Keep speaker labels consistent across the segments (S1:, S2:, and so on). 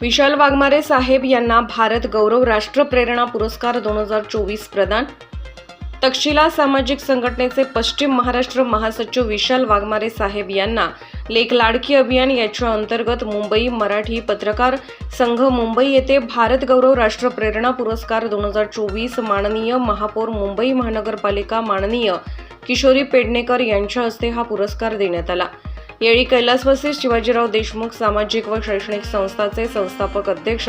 S1: विशाल वाघमारे साहेब यांना भारत गौरव राष्ट्रप्रेरणा पुरस्कार दोन हजार चोवीस प्रदान. तक्षशिला सामाजिक संघटनेचे पश्चिम महाराष्ट्र महासचिव विशाल वाघमारे साहेब यांना लेख लाडकी अभियान याच्या अंतर्गत मुंबई मराठी पत्रकार संघ मुंबई येथे भारत गौरव राष्ट्रप्रेरणा पुरस्कार दोन हजार चोवीस माननीय महापौर मुंबई महानगरपालिका माननीय किशोरी पेडणेकर यांच्या हस्ते हा पुरस्कार देण्यात आला. यावेळी कैलासवासी शिवाजीराव देशमुख सामाजिक व शैक्षणिक संस्थाचे संस्थापक अध्यक्ष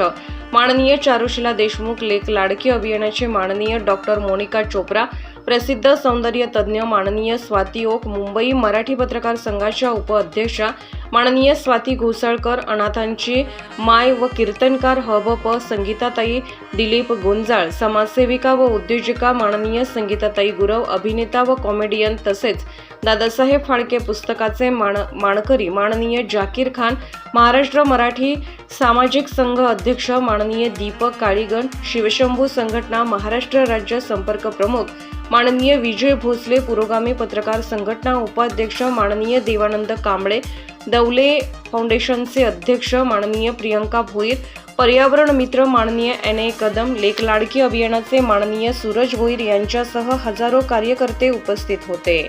S1: माननीय चारुशिला देशमुख लेख लाडकी अभियानाचे माननीय डॉक्टर मोनिका चोप्रा प्रसिद्ध सौंदर्य तज्ज्ञ माननीय स्वाती ओक मुंबई मराठी पत्रकार संघाच्या उपअध्यक्षा माननीय स्वाती घोसाळकर अनाथांची माय व कीर्तनकार ह भ प संगीताताई दिलीप गुंजाळ समाजसेविका व उद्योजिका माननीय संगीताताई गुरव अभिनेता व कॉमेडियन तसेच दादासाहेब फाळके पुस्तकाचे मान माणकरी माननीय जाकीर खान महाराष्ट्र मराठी सामाजिक संघ अध्यक्ष माननीय दीपक काळीगण शिवशंभू संघटना महाराष्ट्र राज्य संपर्क प्रमुख माननीय विजय भोसले पुरोगामी पत्रकार संघटना उपाध्यक्ष माननीय देवानंद कांबळे दौले फाउंडेशनचे अध्यक्ष माननीय प्रियंका भोईर पर्यावरण मित्र माननीय एन ए कदम लेख लाडकी अभियानाचे माननीय सूरज भोईर यांच्यासह हजारो कार्यकर्ते उपस्थित होते.